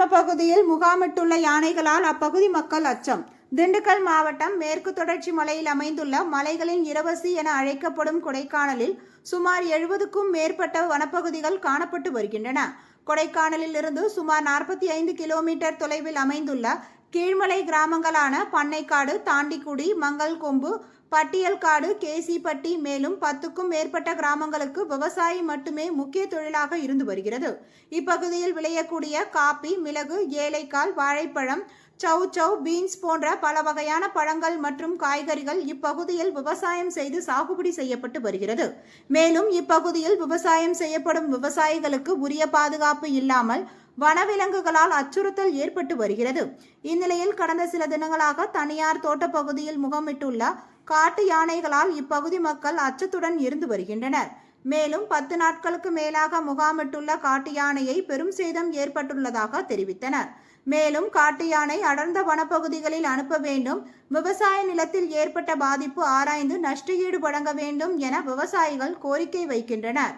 இப்பகுதியில் முகாமிட்டுள்ள யானைகளால் அப்பகுதி மக்கள் அச்சம். திண்டுக்கல் மாவட்டம் மேற்கு தொடர்ச்சி மலையில் அமைந்துள்ள மலைகளின் இரவசி என அழைக்கப்படும் கொடைக்கானலில் சுமார் எழுபதுக்கும் மேற்பட்ட வனப்பகுதிகள் காணப்பட்டு வருகின்றன. கொடைக்கானலில் இருந்து சுமார் நாற்பத்தி ஐந்து கிலோமீட்டர் தொலைவில் அமைந்துள்ள கீழ்மலை கிராமங்களான பண்ணைக்காடு தாண்டிக்குடி மங்கல்கொம்பு பட்டியல்காடு கேசிப்பட்டி மேலும் பத்துக்கும் மேற்பட்ட கிராமங்களுக்கு விவசாயம் மட்டுமே முக்கிய தொழிலாக இருந்து வருகிறது. இப்பகுதியில் விளையக்கூடிய காப்பி மிளகு ஏலைக்கால் வாழைப்பழம் சவ் சவ் பீன்ஸ் போன்ற பல வகையான பழங்கள் மற்றும் காய்கறிகள் இப்பகுதியில் விவசாயம் செய்து சாகுபடி செய்யப்பட்டு வருகிறது. மேலும் இப்பகுதியில் விவசாயம் செய்யப்படும் விவசாயிகளுக்கு உரிய பாதுகாப்பு இல்லாமல் வனவிலங்குகளால் அச்சுறுத்தல் ஏற்பட்டு வருகிறது. இந்நிலையில் கடந்த சில தினங்களாக தனியார் தோட்டப்பகுதியில் முகமிட்டுள்ள காட்டு யானைகளால் இப்பகுதி மக்கள் அச்சத்துடன் இருந்து வருகின்றனர். மேலும் பத்து நாட்களுக்கு மேலாக முகாமிட்டுள்ள காட்டு யானையை பெரும் சேதம் ஏற்பட்டுள்ளதாக தெரிவித்தனர். மேலும் காட்டு யானை அடர்ந்த வனப்பகுதிகளில் அனுப்ப வேண்டும் விவசாய நிலத்தில் ஏற்பட்ட பாதிப்பு ஆராய்ந்து நஷ்டஈடு வழங்க வேண்டும் என விவசாயிகள் கோரிக்கை வைக்கின்றனர்.